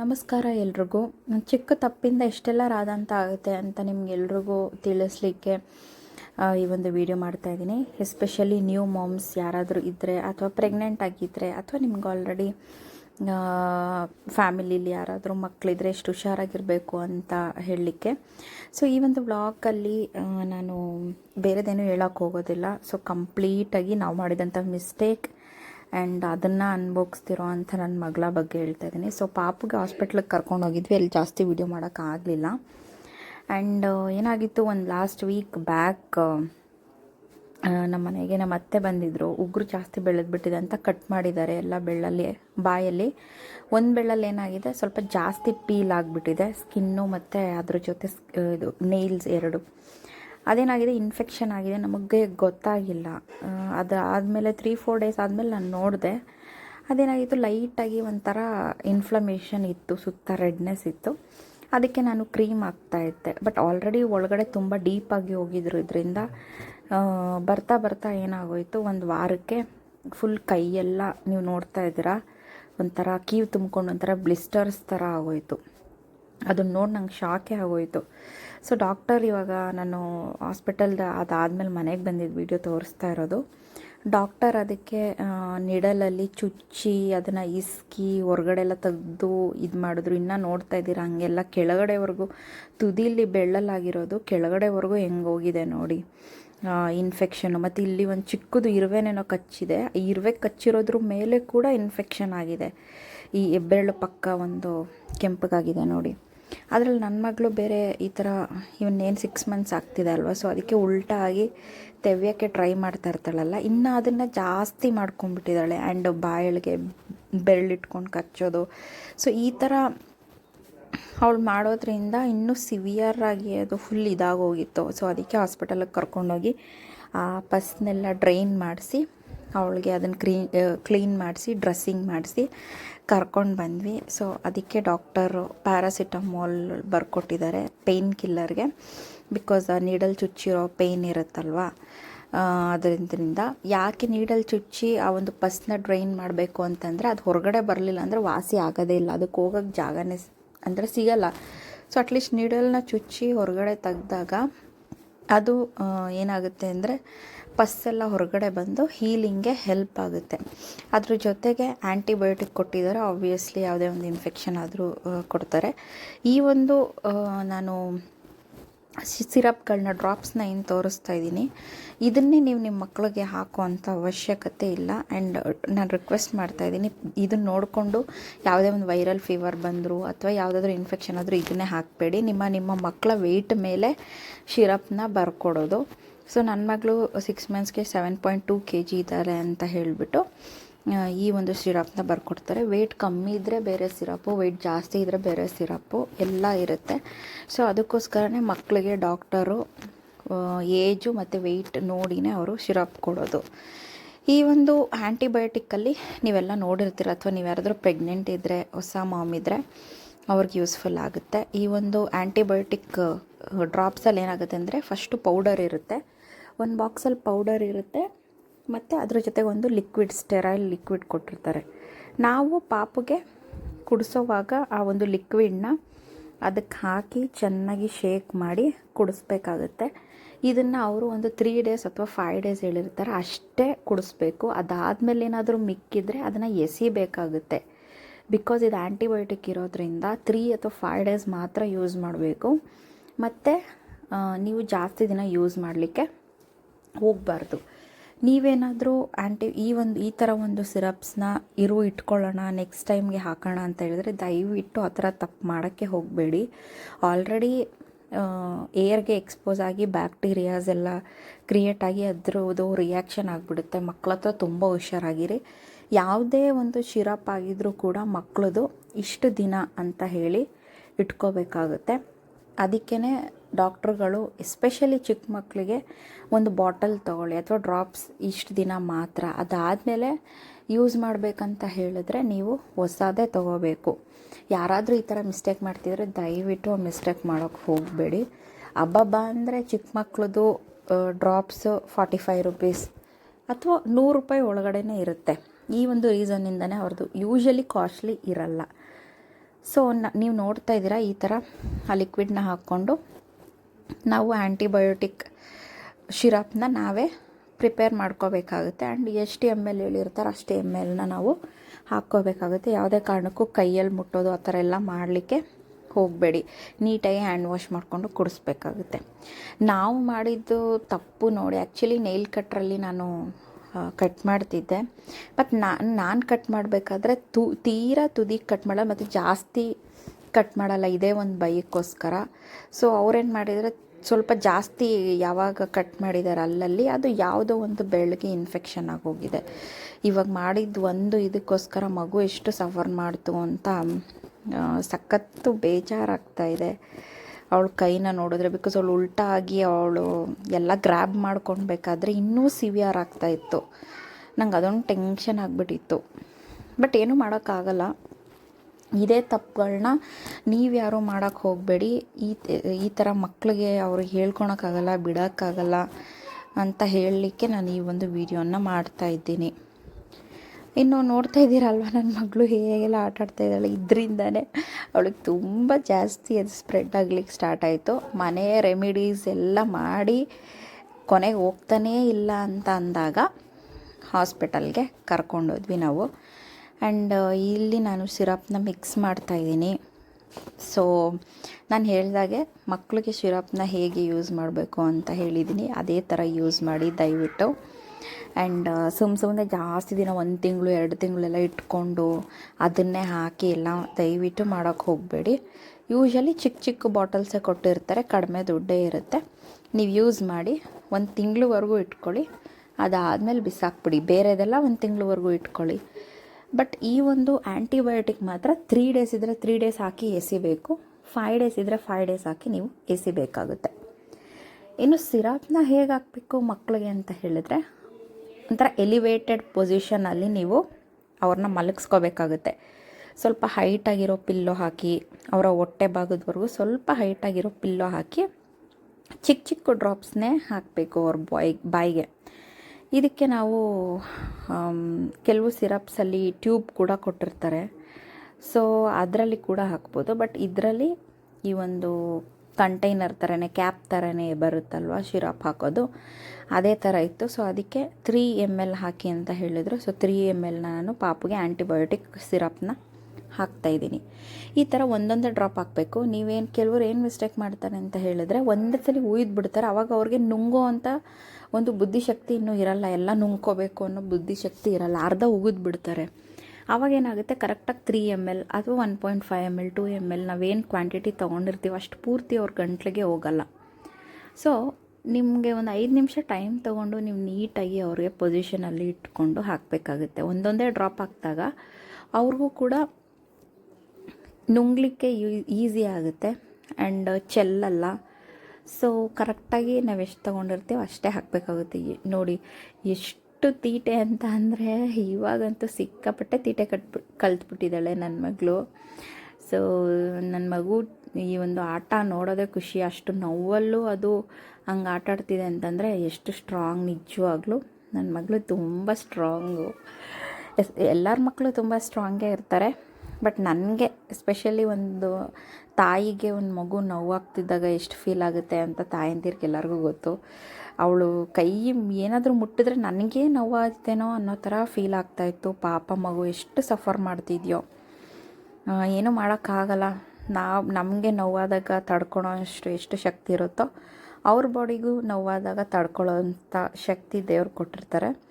ನಮಸ್ಕಾರ ಎಲ್ರಿಗೂ. ಚಿಕ್ಕ ತಪ್ಪಿಂದ ಎಷ್ಟೆಲ್ಲ ರಾದಂತ ಆಗುತ್ತೆ ಅಂತ ನಿಮ್ಗೆಲ್ರಿಗೂ ತಿಳಿಸ್ಲಿಕ್ಕೆ ಈ ಒಂದು ವಿಡಿಯೋ ಮಾಡ್ತಾ ಇದ್ದೀನಿ. ಎಸ್ಪೆಷಲಿ ನ್ಯೂ ಮಾಮ್ಸ್ ಯಾರಾದರೂ ಇದ್ದರೆ ಅಥವಾ ಪ್ರೆಗ್ನೆಂಟ್ ಆಗಿದ್ದರೆ ಅಥವಾ ನಿಮ್ಗೆ ಆಲ್ರೆಡಿ ಫ್ಯಾಮಿಲೀಲಿ ಯಾರಾದರೂ ಮಕ್ಕಳಿದ್ರೆ ಎಷ್ಟು ಹುಷಾರಾಗಿರಬೇಕು ಅಂತ ಹೇಳಲಿಕ್ಕೆ. ಸೊ, ಈ ಒಂದು ವ್ಲಾಗಲ್ಲಿ ನಾನು ಬೇರೆದೇನು ಹೇಳೋಕ್ಕೆ ಹೋಗೋದಿಲ್ಲ. ಸೊ, ಕಂಪ್ಲೀಟಾಗಿ ನಾವು ಮಾಡಿದಂಥ ಮಿಸ್ಟೇಕ್ ಆ್ಯಂಡ್ ಅದನ್ನು ಅನ್ಭೋಗಿಸ್ತಿರೋ ಅಂತ ನನ್ನ ಮಗಳ ಬಗ್ಗೆ ಹೇಳ್ತಾ ಇದ್ದೀನಿ ಸೊ ಪಾಪಗೆ ಹಾಸ್ಪಿಟ್ಲಿಗೆ ಕರ್ಕೊಂಡು ಹೋಗಿದ್ವಿ. ಅಲ್ಲಿ ಜಾಸ್ತಿ ವಿಡಿಯೋ ಮಾಡೋಕ್ಕಾಗಲಿಲ್ಲ ಆ್ಯಂಡ್ ಏನಾಗಿತ್ತು, ಒಂದು ಲಾಸ್ಟ್ ವೀಕ್ ಬ್ಯಾಕ್ ನಮ್ಮ ಮನೆಗೆ ನಮ್ಮ ಅತ್ತೆ ಬಂದಿದ್ದರು ಉಗುರು ಜಾಸ್ತಿ ಬೆಳೆದ್ಬಿಟ್ಟಿದೆ ಅಂತ ಕಟ್ ಮಾಡಿದ್ದಾರೆ. ಎಲ್ಲ ಬೆಳ್ಳಲ್ಲಿ, ಬಾಯಲ್ಲಿ. ಒಂದು ಬೆಳ್ಳಲ್ಲಿ ಏನಾಗಿದೆ, ಸ್ವಲ್ಪ ಜಾಸ್ತಿ ಪೀಲ್ ಆಗಿಬಿಟ್ಟಿದೆ. ಸ್ಕಿನ್ನು ಮತ್ತು ಅದ್ರ ಜೊತೆ ಇದು ನೇಲ್ಸ್ ಎರಡು. ಅದೇನಾಗಿದೆ? ಇನ್ಫೆಕ್ಷನ್ ಆಗಿದೆ. ನಮಗೆ ಗೊತ್ತಾಗಿಲ್ಲ. ಅದು ಆದಮೇಲೆ ತ್ರೀ ಫೋರ್ ಡೇಸ್ ಆದಮೇಲೆ ನಾನು ನೋಡಿದೆ. ಅದೇನಾಗಿತ್ತು? ಲೈಟಾಗಿ ಒಂಥರ ಇನ್ಫ್ಲಮೇಷನ್ ಇತ್ತು. ಸುತ್ತ ರೆಡ್ನೆಸ್ ಇತ್ತು. ಅದಕ್ಕೆ ನಾನು ಕ್ರೀಮ್ ಹಾಕ್ತಾ ಇದ್ದೆ. ಬಟ್ ಆಲ್ರೆಡಿ ಒಳಗಡೆ ತುಂಬ ಡೀಪಾಗಿ ಹೋಗಿದ್ರು. ಇದರಿಂದ ಬರ್ತಾ ಬರ್ತಾ ಏನಾಗೋಯ್ತು? ಒಂದು ವಾರಕ್ಕೆ ಫುಲ್ ಕೈಯೆಲ್ಲ ನೀವು ನೋಡ್ತಾ ಇದ್ದೀರಾ? ಒಂಥರ ಕೀವು ತುಂಬ್ಕೊಂಡು ಒಂಥರ ಬ್ಲಿಸ್ಟರ್ಸ್ ಥರ ಆಗೋಯ್ತು. ಅದನ್ನ ನೋಡಿ ನಂಗೆ ಶಾಕೇ ಆಗೋಯಿತು. ಸೊ ಡಾಕ್ಟರ್ ಇವಾಗ ನಾನು ಹಾಸ್ಪಿಟಲ್ದ ಅದಾದಮೇಲೆ ಮನೆಗೆ ಬಂದಿದ್ದು ವಿಡಿಯೋ ತೋರಿಸ್ತಾ ಇರೋದು. ಡಾಕ್ಟರ್ ಅದಕ್ಕೆ ನಿಡಲಲ್ಲಿ ಚುಚ್ಚಿ ಅದನ್ನು ಇಸ್ಕಿ ಹೊರಗಡೆ ಎಲ್ಲ ತೆಗೆದು ಇದು ಮಾಡಿದ್ರು. ಇನ್ನೂ ನೋಡ್ತಾ ಇದ್ದೀರಾ, ಹಂಗೆಲ್ಲ ಕೆಳಗಡೆವರೆಗೂ, ತುದಿಲಿ ಬೆಳ್ಳಲಾಗಿರೋದು ಕೆಳಗಡೆವರೆಗೂ ಹೆಂಗೆ ಹೋಗಿದೆ ನೋಡಿ. ಇನ್ಫೆಕ್ಷನ್ನು ಮತ್ತು ಇಲ್ಲಿ ಒಂದು ಚಿಕ್ಕದು ಇರುವೆನೇನೋ ಕಚ್ಚಿದೆ. ಇರುವೆ ಕಚ್ಚಿರೋದ್ರ ಮೇಲೆ ಕೂಡ ಇನ್ಫೆಕ್ಷನ್ ಆಗಿದೆ. ಈ ಹೆಬ್ಬೆರಳು ಪಕ್ಕ ಒಂದು ಕೆಂಪಗಾಗಿದೆ ನೋಡಿ. ಅದರಲ್ಲಿ ನನ್ನ ಮಗಳು ಬೇರೆ ಈ ಥರ ಇವನ್ನೇನು ಸಿಕ್ಸ್ ಮಂತ್ಸ್ ಆಗ್ತಿದೆ ಅಲ್ವಾ ಸೊ ಅದಕ್ಕೆ ಉಲ್ಟಾ ಆಗಿ ತೆವ್ಯಕ್ಕೆ ಟ್ರೈ ಮಾಡ್ತಾ ಇರ್ತಾಳಲ್ಲ. ಇನ್ನು ಅದನ್ನು ಜಾಸ್ತಿ ಮಾಡ್ಕೊಂಡ್ಬಿಟ್ಟಿದ್ದಾಳೆ. ಆ್ಯಂಡ್ ಬಾಯಳಿಗೆ ಬೆರಳಿಟ್ಕೊಂಡು ಕಚ್ಚೋದು. ಸೊ ಈ ಥರ ಅವಳು ಮಾಡೋದ್ರಿಂದ ಇನ್ನೂ ಸಿವಿಯರ್ ಆಗಿ ಅದು ಫುಲ್ ಇದಾಗೋಗಿತ್ತು. ಸೊ ಅದಕ್ಕೆ ಹಾಸ್ಪಿಟಲಿಗೆ ಕರ್ಕೊಂಡೋಗಿ ಆ ಪಸ್ನೆಲ್ಲ ಡ್ರೈನ್ ಮಾಡಿಸಿ, ಅವಳಿಗೆ ಅದನ್ನು ಕ್ಲೀನ್ ಕ್ಲೀನ್ ಮಾಡಿಸಿ ಡ್ರೆಸ್ಸಿಂಗ್ ಮಾಡಿಸಿ ಕರ್ಕೊಂಡು ಬಂದ್ವಿ. ಸೊ ಅದಕ್ಕೆ ಡಾಕ್ಟರು ಪ್ಯಾರಾಸಿಟಮಾಲ್ ಬರ್ಕೊಟ್ಟಿದ್ದಾರೆ ಪೇಯ್ನ್ ಕಿಲ್ಲರ್ಗೆ ಬಿಕಾಸ್ ಆ ನೀಡಲ್ ಚುಚ್ಚಿರೋ ಪೇಯ್ನ್ ಇರುತ್ತಲ್ವಾ? ಅದರಿಂದ ಯಾಕೆ ನೀಡಲ್ ಚುಚ್ಚಿ ಆ ಒಂದು ಪಸ್ನ ಡ್ರೈನ್ ಮಾಡಬೇಕು ಅಂತಂದರೆ ಅದು ಹೊರಗಡೆ ಬರಲಿಲ್ಲ ಅಂದರೆ ವಾಸಿ ಆಗೋದೇ ಇಲ್ಲ. ಅದಕ್ಕೆ ಹೋಗೋಕ್ಕೆ ಜಾಗನೇ ಅಂದರೆ ಸಿಗಲ್ಲ. ಸೊ ಅಟ್ಲೀಸ್ಟ್ ನೀಡಲ್ನ ಚುಚ್ಚಿ ಹೊರಗಡೆ ತೆಗ್ದಾಗ ಅದು ಏನಾಗುತ್ತೆ ಅಂದರೆ ಪಸ್ಸೆಲ್ಲ ಹೊರಗಡೆ ಬಂದು ಹೀಲಿಂಗ್ಗೆ ಹೆಲ್ಪ್ ಆಗುತ್ತೆ. ಅದ್ರ ಜೊತೆಗೆ ಆ್ಯಂಟಿಬಯೋಟಿಕ್ ಕೊಟ್ಟಿದ್ದಾರೆ. ಆಬ್ವಿಯಸ್ಲಿ ಯಾವುದೇ ಒಂದು ಇನ್ಫೆಕ್ಷನ್ ಆದರೂ ಕೊಡ್ತಾರೆ. ಈ ಒಂದು ನಾನು ಸಿರಪ್ಗಳನ್ನ ಡ್ರಾಪ್ಸ್ನ ಏನು ತೋರಿಸ್ತಾ ಇದ್ದೀನಿ. ಇದನ್ನೇ ನೀವು ನಿಮ್ಮ ಮಕ್ಕಳಿಗೆ ಹಾಕುವಂಥ ಅವಶ್ಯಕತೆ ಇಲ್ಲ. ಆ್ಯಂಡ್ ನಾನು ರಿಕ್ವೆಸ್ಟ್ ಮಾಡ್ತಾ ಇದ್ದೀನಿ ಇದನ್ನು ನೋಡಿಕೊಂಡು ಯಾವುದೇ ಒಂದು ವೈರಲ್ ಫೀವರ್ ಬಂದರೂ ಅಥವಾ ಯಾವುದಾದ್ರೂ ಇನ್ಫೆಕ್ಷನ್ ಆದರೂ ಇದನ್ನೇ ಹಾಕಬೇಡಿ. ನಿಮ್ಮ ನಿಮ್ಮ ಮಕ್ಕಳ ವೆಯ್ಟ್ ಮೇಲೆ ಶಿರಪ್ನ ಬರ್ಕೊಡೋದು. ಸೊ ನನ್ನ ಮಗಳು six ಮಂತ್ಸ್ಗೆ seven point two K G ಇದ್ದಾರೆ ಅಂತ ಹೇಳಿಬಿಟ್ಟು ಈ ಒಂದು ಸಿರಪ್ನ ಬರ್ಕೊಡ್ತಾರೆ. ವೆಯ್ಟ್ ಕಮ್ಮಿ ಇದ್ದರೆ ಬೇರೆ ಸಿರಪ್ಪು ವೆಯ್ಟ್ ಜಾಸ್ತಿ ಇದ್ದರೆ ಬೇರೆ ಸಿರಪ್ಪು ಎಲ್ಲ ಇರುತ್ತೆ. ಸೊ ಅದಕ್ಕೋಸ್ಕರನೇ ಮಕ್ಕಳಿಗೆ ಡಾಕ್ಟರು ಏಜು ಮತ್ತು ವೆಯ್ಟ್ ನೋಡಿನೇ ಅವರು ಸಿರಪ್ ಕೊಡೋದು. ಈ ಒಂದು ಆ್ಯಂಟಿಬಯೋಟಿಕ್ಕಲ್ಲಿ ನೀವೆಲ್ಲ ನೋಡಿರ್ತೀರ ಅಥವಾ ನೀವು ಯಾರಾದರೂ ಪ್ರೆಗ್ನೆಂಟ್ ಇದ್ದರೆ ಹೊಸ ಮಾಮ್ ಇದ್ದರೆ ಅವ್ರಿಗೆ ಯೂಸ್ಫುಲ್ ಆಗುತ್ತೆ. ಈ ಒಂದು ಆ್ಯಂಟಿಬಯೋಟಿಕ್ ಡ್ರಾಪ್ಸಲ್ಲಿ ಏನಾಗುತ್ತೆ ಅಂದರೆ ಫಸ್ಟು ಪೌಡರ್ ಇರುತ್ತೆ. ಒಂದು ಬಾಕ್ಸಲ್ಲಿ ಪೌಡರ್ ಇರುತ್ತೆ. ಮತ್ತು ಅದ್ರ ಜೊತೆಗೆ ಒಂದು ಲಿಕ್ವಿಡ್ ಸ್ಟೆರೈಲ್ ಲಿಕ್ವಿಡ್ ಕೊಟ್ಟಿರ್ತಾರೆ. ನಾವು ಪಾಪುಗೆ ಕುಡಿಸೋವಾಗ ಆ ಒಂದು ಲಿಕ್ವಿಡ್ನ ಅದಕ್ಕೆ ಹಾಕಿ ಚೆನ್ನಾಗಿ ಶೇಕ್ ಮಾಡಿ ಕುಡಿಸ್ಬೇಕಾಗುತ್ತೆ. ಇದನ್ನು ಅವರು ಒಂದು ತ್ರೀ ಡೇಸ್ ಅಥವಾ ಫೈವ್ ಡೇಸ್ ಹೇಳಿರ್ತಾರೆ, ಅಷ್ಟೇ ಕುಡಿಸ್ಬೇಕು. ಅದಾದಮೇಲೆ ಏನಾದರೂ ಮಿಕ್ಕಿದ್ರೆ ಅದನ್ನು ಎಸಿಬೇಕಾಗುತ್ತೆ. ಬಿಕಾಸ್ ಇದು ಆ್ಯಂಟಿಬಯೋಟಿಕ್ ಇರೋದ್ರಿಂದ ತ್ರೀ ಅಥವಾ ಫೈವ್ ಡೇಸ್ ಮಾತ್ರ ಯೂಸ್ ಮಾಡಬೇಕು. ಮತ್ತು ನೀವು ಜಾಸ್ತಿ ದಿನ ಯೂಸ್ ಮಾಡಲಿಕ್ಕೆ ಹೋಗಬಾರ್ದು. ನೀವೇನಾದರೂ ಆ್ಯಂಟಿ ಈ ಒಂದು, ಈ ಥರ ಒಂದು ಸಿರಪ್ಸ್ನ ಇರು ಇಟ್ಕೊಳ್ಳೋಣ ನೆಕ್ಸ್ಟ್ ಟೈಮ್ಗೆ ಹಾಕೋಣ ಅಂತ ಹೇಳಿದ್ರೆ ದಯವಿಟ್ಟು ಆ ಥರ ತಪ್ಪು ಮಾಡೋಕ್ಕೆ ಹೋಗಬೇಡಿ. ಆಲ್ರೆಡಿ ಏರ್ಗೆ ಎಕ್ಸ್ಪೋಸ್ ಆಗಿ ಬ್ಯಾಕ್ಟೀರಿಯಾಸ್ ಎಲ್ಲ ಕ್ರಿಯೇಟ್ ಆಗಿ ಅದ್ರದ್ದು ರಿಯಾಕ್ಷನ್ ಆಗಿಬಿಡುತ್ತೆ. ಮಕ್ಕಳ ಹತ್ರ ತುಂಬ ಹುಷಾರಾಗಿರಿ. ಯಾವುದೇ ಒಂದು ಶಿರಪ್ ಆಗಿದ್ರೂ ಕೂಡ ಮಕ್ಕಳದು ಇಷ್ಟು ದಿನ ಅಂತ ಹೇಳಿ ಇಟ್ಕೋಬೇಕಾಗುತ್ತೆ. ಅದಕ್ಕೇ ಡಾಕ್ಟ್ರುಗಳು, ಎಸ್ಪೆಷಲಿ ಚಿಕ್ಕ ಮಕ್ಕಳಿಗೆ ಒಂದು ಬಾಟಲ್ ತೊಗೊಳ್ಳಿ ಅಥವಾ ಡ್ರಾಪ್ಸ್ ಇಷ್ಟು ದಿನ ಮಾತ್ರ. ಅದಾದಮೇಲೆ ಯೂಸ್ ಮಾಡಬೇಕಂತ ಹೇಳಿದ್ರೆ ನೀವು ಹೊಸದೇ ತೊಗೋಬೇಕು. ಯಾರಾದರೂ ಈ ಥರ ಮಿಸ್ಟೇಕ್ ಮಾಡ್ತಿದ್ರೆ ದಯವಿಟ್ಟು ಮಿಸ್ಟೇಕ್ ಮಾಡೋಕ್ಕೆ ಹೋಗಬೇಡಿ. ಹಬ್ಬಬ್ಬ ಅಂದರೆ ಚಿಕ್ಕ ಮಕ್ಕಳದು ಡ್ರಾಪ್ಸು ಫಾರ್ಟಿ ಫೈವ್ ರುಪೀಸ್ ಅಥವಾ ನೂರು ರೂಪಾಯಿ ಒಳಗಡೆನೇ ಇರುತ್ತೆ. ಈ ಒಂದು ರೀಸನ್ನಿಂದನೇ ಅವ್ರದ್ದು ಯೂಶಲಿ ಕಾಸ್ಟ್ಲಿ ಇರಲ್ಲ. ಸೊ ನೀವು ನೋಡ್ತಾ ಇದ್ದೀರಾ ಈ ಥರ ಆ ಲಿಕ್ವಿಡ್ನ ಹಾಕ್ಕೊಂಡು ನಾವು ಆ್ಯಂಟಿಬಯೋಟಿಕ್ ಶಿರಪ್ನ ನಾವೇ ಪ್ರಿಪೇರ್ ಮಾಡ್ಕೋಬೇಕಾಗುತ್ತೆ. ಆ್ಯಂಡ್ ಎಷ್ಟು ಎಂ ಎಲ್ ಹೇಳಿರ್ತಾರೆ, ಅಷ್ಟು ಎಂ ಎಲ್ನ ನಾವು ಹಾಕ್ಕೋಬೇಕಾಗುತ್ತೆ. ಯಾವುದೇ ಕಾರಣಕ್ಕೂ ಕೈಯಲ್ಲಿ ಮುಟ್ಟೋದು ಆ ಥರ ಎಲ್ಲ ಮಾಡಲಿಕ್ಕೆ ಹೋಗಬೇಡಿ. ನೀಟಾಗಿ ಹ್ಯಾಂಡ್ ವಾಶ್ ಮಾಡಿಕೊಂಡು ಕುಡಿಸ್ಬೇಕಾಗುತ್ತೆ. ನಾವು ಮಾಡಿದ್ದು ತಪ್ಪು ನೋಡಿ, ಆ್ಯಕ್ಚುಲಿ ನೈಲ್ ಕಟ್ರಲ್ಲಿ ನಾನು ಕಟ್ ಮಾಡ್ತಿದ್ದೆ. ಬಟ್ ನಾನು ನಾನು ಕಟ್ ಮಾಡಬೇಕಾದ್ರೆ ತು, ತೀರಾ ತುದಿಗೆ ಕಟ್ ಮಾಡಲ್ಲ ಮತ್ತು ಜಾಸ್ತಿ ಕಟ್ ಮಾಡಲ್ಲ, ಇದೇ ಒಂದು ಬೈಕ್ಕೋಸ್ಕರ ಸೊ ಅವ್ರೇನು ಮಾಡಿದರೆ ಸ್ವಲ್ಪ ಜಾಸ್ತಿ ಯಾವಾಗ ಕಟ್ ಮಾಡಿದ್ದಾರೆ ಅಲ್ಲಲ್ಲಿ, ಅದು ಯಾವುದೋ ಒಂದು ಬೆಳಗ್ಗೆ ಇನ್ಫೆಕ್ಷನ್ ಆಗೋಗಿದೆ. ಇವಾಗ ಮಾಡಿದ ಒಂದು ಇದಕ್ಕೋಸ್ಕರ ಮಗು ಎಷ್ಟು ಸಫರ್ ಮಾಡ್ತು ಅಂತ ಸಖತ್ತು ಬೇಜಾರಾಗ್ತಾ ಇದೆ. ಅವಳ ಕೈನ ನೋಡಿದ್ರೆ ಬಿಕಾಸ್ ಅವಳು ಉಲ್ಟಾ ಆಗಿ ಅವಳು ಎಲ್ಲ ಗ್ರ್ಯಾಬ್ ಮಾಡ್ಕೊಳ್ಬೇಕಾದ್ರೆ ಇನ್ನೂ ಸಿವಿಯರ್ ಆಗ್ತಾಯಿತ್ತು ನಂಗೆ ಅದೊಂದು ಟೆನ್ಷನ್ ಆಗಿಬಿಟ್ಟಿತ್ತು. ಬಟ್ ಏನೂ ಮಾಡೋಕ್ಕಾಗಲ್ಲ. ಇದೇ ತಪ್ಪುಗಳನ್ನ ನೀವು ಯಾರೂ ಮಾಡೋಕ್ಕೆ ಹೋಗಬೇಡಿ. ಈ ಈ ಥರ ಮಕ್ಕಳಿಗೆ ಅವ್ರಿಗೆ ಹೇಳ್ಕೊಳಕ್ಕಾಗಲ್ಲ ಬಿಡೋಕ್ಕಾಗಲ್ಲ ಅಂತ ಹೇಳಲಿಕ್ಕೆ ನಾನು ಈ ಒಂದು ವಿಡಿಯೋನ ಮಾಡ್ತಾ ಇದ್ದೀನಿ. ಇನ್ನು ನೋಡ್ತಾ ಇದ್ದೀರಲ್ವ ನನ್ನ ಮಗಳು ಹೇಗೆಲ್ಲ ಆಟ ಆಡ್ತಾ ಇದ್ದಾಳೆ. ಇದರಿಂದನೇ ಅವಳಿಗೆ ತುಂಬ ಜಾಸ್ತಿ ಅದು ಸ್ಪ್ರೆಡ್ ಆಗ್ಲಿಕ್ಕೆ ಸ್ಟಾರ್ಟ್ ಆಯಿತು. ಮನೆ ರೆಮಿಡೀಸ್ ಎಲ್ಲ ಮಾಡಿ ಕೊನೆಗೆ ಹೋಗ್ತಾನೇ ಇಲ್ಲ ಅಂತ ಅಂದಾಗ ಹಾಸ್ಪಿಟಲ್ಗೆ ಕರ್ಕೊಂಡೋದ್ವಿ ನಾವು. ಆ್ಯಂಡ್ ಇಲ್ಲಿ ನಾನು ಸಿರಪ್ನ ಮಿಕ್ಸ್ ಮಾಡ್ತಾಯಿದ್ದೀನಿ ಸೊ ನಾನು ಹೇಳಿದಾಗೆ ಮಕ್ಕಳಿಗೆ ಸಿರಪ್ನ ಹೇಗೆ ಯೂಸ್ ಮಾಡಬೇಕು ಅಂತ ಹೇಳಿದ್ದೀನಿ. ಅದೇ ಥರ ಯೂಸ್ ಮಾಡಿ ದಯವಿಟ್ಟು. ಆ್ಯಂಡ್ ಸುಮ್ ಸುಮ್ಮನೆ ಜಾಸ್ತಿ ದಿನ ಒಂದು ತಿಂಗಳು, ಎರಡು ತಿಂಗಳೆಲ್ಲ ಇಟ್ಕೊಂಡು ಅದನ್ನೇ ಹಾಕಿ ಎಲ್ಲ ದಯವಿಟ್ಟು ಮಾಡೋಕ್ಕೆ ಹೋಗಬೇಡಿ. ಯೂಶಲಿ ಚಿಕ್ಕ ಚಿಕ್ಕ ಬಾಟಲ್ಸೇ ಕೊಟ್ಟಿರ್ತಾರೆ, ಕಡಿಮೆ ದುಡ್ಡೇ ಇರುತ್ತೆ. ನೀವು ಯೂಸ್ ಮಾಡಿ ಒಂದು ತಿಂಗಳವರೆಗೂ ಇಟ್ಕೊಳ್ಳಿ. ಅದಾದಮೇಲೆ ಬಿಸಾಕ್ಬಿಡಿ. ಬೇರೆದೆಲ್ಲ ಒಂದು ತಿಂಗಳವರೆಗೂ ಇಟ್ಕೊಳ್ಳಿ. ಬಟ್ ಈ ಒಂದು ಆ್ಯಂಟಿಬಯೋಟಿಕ್ ಮಾತ್ರ ತ್ರೀ ಡೇಸ್ ಇದ್ದರೆ ತ್ರೀ ಡೇಸ್ ಹಾಕಿ ಎಸಿಬೇಕು. ಫೈವ್ ಡೇಸ್ ಇದ್ದರೆ ಫೈವ್ ಡೇಸ್ ಹಾಕಿ ನೀವು ಎಸಿಬೇಕಾಗುತ್ತೆ. ಇನ್ನು ಸಿರಾಪ್ನ ಹೇಗೆ ಹಾಕಬೇಕು ಮಕ್ಕಳಿಗೆ ಅಂತ ಹೇಳಿದ್ರೆ, ಒಂಥರ ಎಲಿವೇಟೆಡ್ ಪೊಸಿಷನಲ್ಲಿ ನೀವು ಅವ್ರನ್ನ ಮಲಗಿಸ್ಕೋಬೇಕಾಗುತ್ತೆ. ಸ್ವಲ್ಪ ಹೈಟಾಗಿರೋ ಪಿಲ್ಲೋ ಹಾಕಿ, ಅವರ ಹೊಟ್ಟೆ ಭಾಗದವರೆಗೂ ಸ್ವಲ್ಪ ಹೈಟಾಗಿರೋ ಪಿಲ್ಲೋ ಹಾಕಿ, ಚಿಕ್ಕ ಚಿಕ್ಕ ಡ್ರಾಪ್ಸ್ನೇ ಹಾಕಬೇಕು ಅವ್ರ ಬಾಯ್ ಬಾಯಿಗೆ. ಇದಕ್ಕೆ ನಾವು ಕೆಲವು ಸಿರಪ್ಸಲ್ಲಿ ಟ್ಯೂಬ್ ಕೂಡ ಕೊಟ್ಟಿರ್ತಾರೆ. ಸೊ ಅದರಲ್ಲಿ ಕೂಡ ಹಾಕ್ಬೋದು. ಬಟ್ ಇದರಲ್ಲಿ ಈ ಒಂದು ಕಂಟೈನರ್ ಥರನೇ ಕ್ಯಾಪ್ ಥರನೇ ಬರುತ್ತಲ್ವ ಶಿರಪ್ ಹಾಕೋದು? ಅದೇ ಥರ ಇತ್ತು. ಸೊ ಅದಕ್ಕೆ ತ್ರೀ ಎಂ ಎಲ್ ಹಾಕಿ ಅಂತ ಹೇಳಿದರು. ಸೊ ತ್ರೀ ಎಂ ಎಲ್ನ ನಾನು ಪಾಪುಗೆ ಆ್ಯಂಟಿಬಯೋಟಿಕ್ ಸಿರಪ್ನ ಹಾಕ್ತಾಯಿದ್ದೀನಿ ಈ ಥರ ಒಂದೊಂದೇ ಡ್ರಾಪ್ ಹಾಕಬೇಕು. ನೀವೇನು, ಕೆಲವರು ಏನು ಮಿಸ್ಟೇಕ್ ಮಾಡ್ತಾರೆ ಅಂತ ಹೇಳಿದ್ರೆ ಒಂದೇ ಸಲ ಉಯ್ದು ಬಿಡ್ತಾರೆ. ಅವಾಗ ಅವ್ರಿಗೆ ನುಂಗೋ ಅಂತ ಒಂದು ಬುದ್ಧಿಶಕ್ತಿ ಇನ್ನೂ ಇರಲ್ಲ, ಎಲ್ಲ ನುಂಗ್ಕೋಬೇಕು ಅನ್ನೋ ಬುದ್ಧಿಶಕ್ತಿ ಇರಲ್ಲ, ಅರ್ಧ ಉಗಿದು ಬಿಡ್ತಾರೆ. ಆವಾಗ ಏನಾಗುತ್ತೆ? ಕರೆಕ್ಟಾಗಿ ತ್ರೀ ಎಂ ಎಲ್ ಅಥವಾ one point five M L two M L ನಾವೇನು ಕ್ವಾಂಟಿಟಿ ತೊಗೊಂಡಿರ್ತೀವಿ ಅಷ್ಟು ಪೂರ್ತಿ ಅವ್ರ ಗಂಟ್ಲಿಗೆ ಹೋಗಲ್ಲ. ಸೊ ನಿಮಗೆ ಒಂದು ಐದು ನಿಮಿಷ ಟೈಮ್ ತೊಗೊಂಡು ನೀವು ನೀಟಾಗಿ ಅವ್ರಿಗೆ ಪೊಸಿಷನಲ್ಲಿ ಇಟ್ಕೊಂಡು ಹಾಕಬೇಕಾಗುತ್ತೆ. ಒಂದೊಂದೇ ಡ್ರಾಪ್ ಹಾಕಿದಾಗ ಅವ್ರಿಗೂ ಕೂಡ ನುಂಗ್ಲಿಕ್ಕೆ ಈಸಿ ಆಗುತ್ತೆ. ಆ್ಯಂಡ್ ಚೆಲ್ಲಲ್ಲ ಸೊ ಕರೆಕ್ಟಾಗಿ ನಾವು ಎಷ್ಟು ತೊಗೊಂಡಿರ್ತೀವೋ ಅಷ್ಟೇ ಹಾಕಬೇಕಾಗುತ್ತೆ. ನೋಡಿ, ಎಷ್ಟು ತೀಟೆ ಅಂತ ಅಂದರೆ ಇವಾಗಂತೂ ಸಿಕ್ಕಾಪಟ್ಟೆ ತೀಟೆ ಕಟ್ಬಿ ಕಲ್ತ್ಬಿಟ್ಟಿದ್ದಾಳೆ ನನ್ನ ಮಗಳು. ಸೊ ನನ್ನ ಮಗು ಈ ಒಂದು ಆಟ ನೋಡೋದೇ ಖುಷಿ. ಅಷ್ಟು ನೋವಲ್ಲೂ ಅದು ಹಂಗೆ ಆಟ ಆಡ್ತಿದೆ ಅಂತಂದರೆ ಎಷ್ಟು ಸ್ಟ್ರಾಂಗ್ ನಿಜವಾಗ್ಲೂ. ನನ್ನ ಮಗಳು ತುಂಬ ಸ್ಟ್ರಾಂಗು ಎಲ್ಲರ ಮಕ್ಕಳು ತುಂಬ ಸ್ಟ್ರಾಂಗೇ ಇರ್ತಾರೆ. ಬಟ್ ನನಗೆ ಎಸ್ಪೆಷಲಿ ಒಂದು ತಾಯಿಗೆ ಒಂದು ಮಗು ನೋವಾಗ್ತಿದ್ದಾಗ ಎಷ್ಟು ಫೀಲ್ ಆಗುತ್ತೆ ಅಂತ ತಾಯಂದಿರ್ಗೆ ಎಲ್ಲರಿಗೂ ಗೊತ್ತು. ಅವಳು ಕೈ ಏನಾದರೂ ಮುಟ್ಟಿದ್ರೆ ನನಗೇ ನೋವಾಗ್ತೇನೋ ಅನ್ನೋ ಥರ ಫೀಲ್ ಆಗ್ತಾಯಿತ್ತು ಪಾಪ ಮಗು ಎಷ್ಟು ಸಫರ್ ಮಾಡ್ತಿದ್ಯೋ. ಏನೂ ಮಾಡೋಕ್ಕಾಗಲ್ಲ. ನಾವು, ನಮಗೆ ನೋವಾದಾಗ ತಡ್ಕೊಳೋ ಅಷ್ಟು ಎಷ್ಟು ಶಕ್ತಿ ಇರುತ್ತೋ, ಅವ್ರ ಬಾಡಿಗೂ ನೋವಾದಾಗ ತಡ್ಕೊಳ್ಳೋಂಥ ಶಕ್ತಿ ದೇವ್ರು ಕೊಟ್ಟಿರ್ತಾರೆ.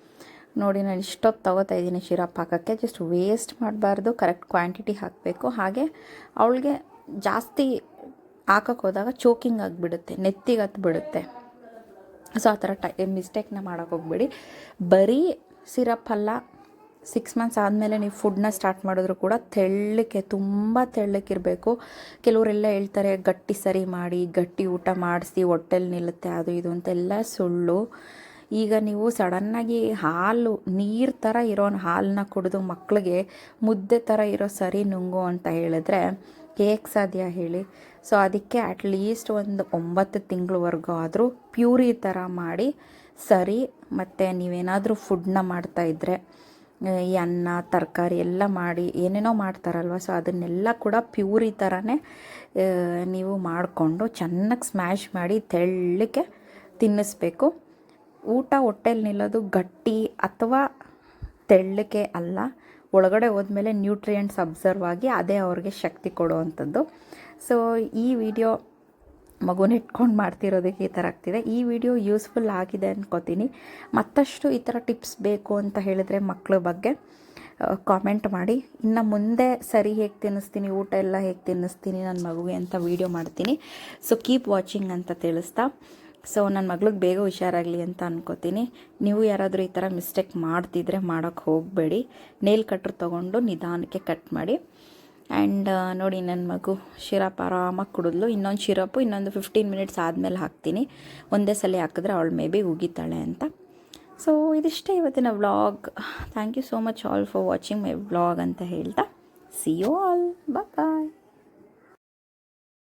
ನೋಡಿ, ನಾನು ಇಷ್ಟೊತ್ತು ತಗೋತಾ ಇದ್ದೀನಿ ಶಿರಪ್ ಹಾಕೋಕ್ಕೆ ಜಸ್ಟ್ ವೇಸ್ಟ್ ಮಾಡಬಾರ್ದು ಕರೆಕ್ಟ್ ಕ್ವಾಂಟಿಟಿ ಹಾಕಬೇಕು. ಹಾಗೆ ಅವಳಿಗೆ ಜಾಸ್ತಿ ಹಾಕಕ್ಕೆ ಹೋದಾಗ ಚೋಕಿಂಗ್ ಆಗಿಬಿಡುತ್ತೆ, ನೆತ್ತಿಗೆ ಹತ್ತು ಬಿಡುತ್ತೆ ಸೊ ಆ ಥರ ಟೈ ಮಿಸ್ಟೇಕ್ನ ಮಾಡೋಕೆ ಹೋಗ್ಬೇಡಿ. ಬರೀ ಸಿರಪ್ ಅಲ್ಲ ಸಿಕ್ಸ್ ಮಂತ್ಸ್ ಆದಮೇಲೆ ನೀವು ಫುಡ್ನ ಸ್ಟಾರ್ಟ್ ಮಾಡಿದ್ರು ಕೂಡ ತೆಳ್ಳಕ್ಕೆ, ತುಂಬ ತೆಳ್ಳಕ್ಕಿರಬೇಕು ಕೆಲವರೆಲ್ಲ ಹೇಳ್ತಾರೆ, ಗಟ್ಟಿ ಸರಿ ಮಾಡಿ, ಗಟ್ಟಿ ಊಟ ಮಾಡಿಸಿ, ಹೊಟ್ಟೆಲಿ ನಿಲ್ಲುತ್ತೆ, ಅದು ಇದು ಅಂತೆಲ್ಲ ಸುಳ್ಳು. ಈಗ ನೀವು ಸಡನ್ನಾಗಿ ಹಾಲು, ನೀರು ಥರ ಇರೋ ಹಾಲನ್ನ ಕುಡಿದು ಮಕ್ಕಳಿಗೆ ಮುದ್ದೆ ಥರ ಇರೋ ಸರಿ ನುಂಗು ಅಂತ ಹೇಳಿದ್ರೆ ಹೇಗೆ ಸಾಧ್ಯ ಹೇಳಿ? ಸೊ ಅದಕ್ಕೆ ಅಟ್ಲೀಸ್ಟ್ ಒಂದು ಒಂಬತ್ತು ತಿಂಗಳವರೆಗೂ ಆದರೂ ಪ್ಯೂರಿ ಥರ ಮಾಡಿ ಸರಿ, ಮತ್ತು ನೀವೇನಾದರೂ ಫುಡ್ನ ಮಾಡ್ತಾಯಿದ್ರೆ ಈ ಅನ್ನ, ತರಕಾರಿ ಎಲ್ಲ ಮಾಡಿ, ಏನೇನೋ ಮಾಡ್ತಾರಲ್ವ ಸೊ ಅದನ್ನೆಲ್ಲ ಕೂಡ ಪ್ಯೂರಿ ಥರನೇ ನೀವು ಮಾಡಿಕೊಂಡು ಚೆನ್ನಾಗಿ ಸ್ಮ್ಯಾಶ್ ಮಾಡಿ ತೆಳ್ಳಕ್ಕೆ ತಿನ್ನಿಸ್ಬೇಕು. ಊಟ ಹೊಟ್ಟೆಲಿ ನಿಲ್ಲೋದು ಗಟ್ಟಿ ಅಥವಾ ತೆಳ್ಳಕ್ಕೆ ಅಲ್ಲ. ಒಳಗಡೆ ಹೋದ್ಮೇಲೆ ನ್ಯೂಟ್ರಿಯೆಂಟ್ಸ್ ಅಬ್ಸರ್ವ್ ಆಗಿ ಅದೇ ಅವ್ರಿಗೆ ಶಕ್ತಿ ಕೊಡುವಂಥದ್ದು. ಸೊ ಈ ವಿಡಿಯೋ ಮಗುನ ಇಟ್ಕೊಂಡು ಮಾಡ್ತಿರೋದಕ್ಕೆ ಈ ಥರ ಆಗ್ತಿದೆ. ಈ ವಿಡಿಯೋ ಯೂಸ್ಫುಲ್ ಆಗಿದೆ ಅಂದ್ಕೋತೀನಿ ಮತ್ತಷ್ಟು ಈ ಥರ ಟಿಪ್ಸ್ ಬೇಕು ಅಂತ ಹೇಳಿದರೆ ಮಕ್ಕಳ ಬಗ್ಗೆ ಕಾಮೆಂಟ್ ಮಾಡಿ. ಇನ್ನು ಮುಂದೆ ಸರಿ ಹೇಗೆ ತಿನ್ನಿಸ್ತೀನಿ, ಊಟ ಎಲ್ಲ ಹೇಗೆ ತಿನ್ನಿಸ್ತೀನಿ ನನ್ನ ಮಗುಗೆ ಅಂತ ವೀಡಿಯೋ ಮಾಡ್ತೀನಿ. ಸೊ ಕೀಪ್ ವಾಚಿಂಗ್ ಅಂತ ತಿಳಿಸ್ತಾ. ಸೊ ನನ್ನ ಮಗಳಿಗೆ ಬೇಗ ಹುಷಾರಾಗಲಿ ಅಂತ ಅನ್ಕೋತೀನಿ. ನೀವು ಯಾರಾದರೂ ಈ ಥರ ಮಿಸ್ಟೇಕ್ ಮಾಡ್ತಿದ್ರೆ ಮಾಡೋಕ್ಕೆ ಹೋಗಬೇಡಿ. ನೇಲ್ ಕಟ್ರ್ ತೊಗೊಂಡು ನಿಧಾನಕ್ಕೆ ಕಟ್ ಮಾಡಿ. ಆ್ಯಂಡ್ ನೋಡಿ ನನ್ನ ಮಗು ಶಿರಪ್ ಆರಾಮಾಗಿ ಕುಡಿದ್ಲು. ಇನ್ನೊಂದು ಶಿರಪ್ಪು ಇನ್ನೊಂದು ಫಿಫ್ಟೀನ್ ಮಿನಿಟ್ಸ್ ಆದಮೇಲೆ ಹಾಕ್ತೀನಿ. ಒಂದೇ ಸಲ ಹಾಕಿದ್ರೆ ಅವಳು ಮೇ ಬಿ ಉಗಿತಾಳೆ ಅಂತ. ಸೊ ಇದಿಷ್ಟೇ ಇವತ್ತಿನ vlog thank you so much all for watching my vlog ಅಂತ ಹೇಳ್ತಾ. C you all bye